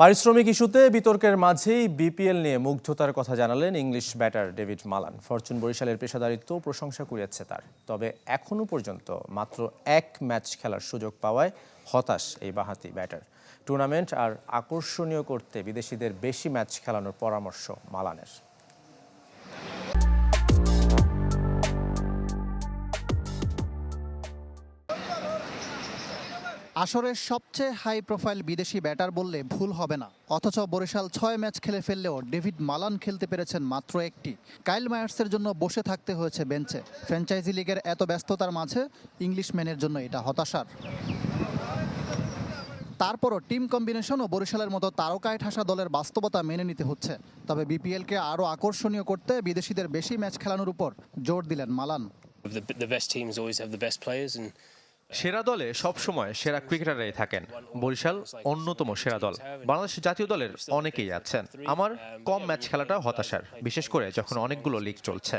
পারিশ্রমিক ইস্যুতে বিতর্কের মাঝেই বিপিএল নিয়ে মুগ্ধতার কথা জানালেন English batter David Malan. Fortune বরিশালের পেশাদারিত্ব প্রশংসা কুড়িয়েছে তার। তবে এখনও পর্যন্ত মাত্র এক ম্যাচ খেলার সুযোগ পাওয়ায় হতাশ এই বাহাতি ব্যাটার। টুর্নামেন্ট আর আকর্ষণীয় করতে বিদেশিদের বেশি ম্যাচ খেলানোর পরামর্শ মালানের। আসরের সবচেয়ে হাই প্রোফাইল বিদেশি ব্যাটার বললে ভুল হবে না। অথচ বরিশাল ছয় ম্যাচ খেলে ফেললেও ডেভিড মালান খেলতে পেরেছেন মাত্র একটি। কাইল মায়ার্সের জন্য বসে থাকতে হয়েছে বেঞ্চে। ফ্র্যাঞ্চাইজি লিগের এত ব্যস্ততার মাঝে ইংলিশম্যানের জন্য এটা হতাশার। তারপরও টিম কম্বিনেশন ও বরিশালের মতো তারকায় ঠাসা দলের বাস্তবতা মেনে নিতে হচ্ছে। তবে বিপিএলকে আরও আকর্ষণীয় করতে বিদেশিদের বেশি ম্যাচ খেলানোর উপর জোর দিলেন Malan. The, the best teams always have the best players, and সেরা দলে সবসময় সেরা ক্রিকেটাররাই থাকেন। বরিশাল অন্যতম সেরা দল। বাংলাদেশ জাতীয় দলের অনেকেই আছেন। আমার কম ম্যাচ খেলাটা হতাশার বিশেষ করে যখন অনেকগুলো লিগ চলছে।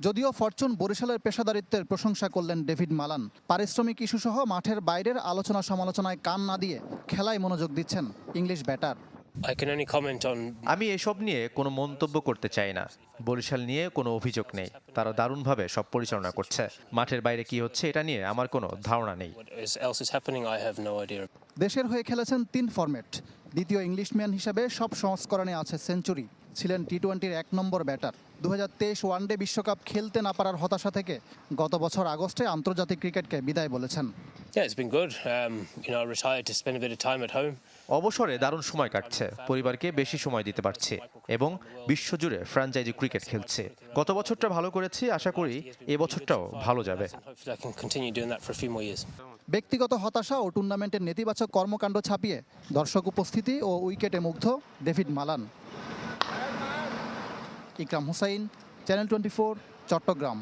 যদিও ফরচুন বরিশালের পেশাদারিত্বের প্রশংসা করলেন ডেভিড মালান পারিশ্রমিক ইস্যুসহ মাঠের বাইরের আলোচনা সমালোচনায় কান না দিয়ে খেলায় মনোযোগ দিচ্ছেন English batter. I can only comment on আমি এসব নিয়ে কোনো মন্তব্য করতে চাই না। বরিশাল নিয়ে কোনো অভিযোগ নেই। তারা দারুণভাবে সব পরিচালনা করছে। মাঠের বাইরে কি হচ্ছে এটা নিয়ে আমার কোনো ধারণা নেই. দেশের হয়ে খেলেছেন তিন ফরম্যাট। দ্বিতীয় ইংলিশম্যান হিসেবে সব সংস্করণে আছে সেঞ্চুরি। ছিলেন টি টোয়েন্টির এক নম্বর ব্যাটার। দু ওয়ানডে বিশ্বকাপ খেলতে না পারার হতাশা থেকে গত বছর আগস্টে আন্তর্জাতিক ক্রিকেটকে বিদায় বলেছেন। Yeah, it's been good. Um, you know, I retired to spend a bit of time at home. অবসরে দারুণ সময় কাটছে পরিবারকে বেশি সময় দিতে পারছি এবং বিশ্বজুড়ে ফ্র্যাঞ্চাইজি ক্রিকেট খেলছে গত বছরটা ভালো করেছি আশা করি এ বছরটাও ভালো যাবে And hopefully, I can continue doing that for a few more years. ব্যক্তিগত হতাশা ও টুর্নামেন্টের নেতিবাচক কর্মকাণ্ড ছাপিয়ে দর্শক উপস্থিতি ও উইকেটে মুগ্ধ David Malan Ikram Hussain channel twenty Chattogram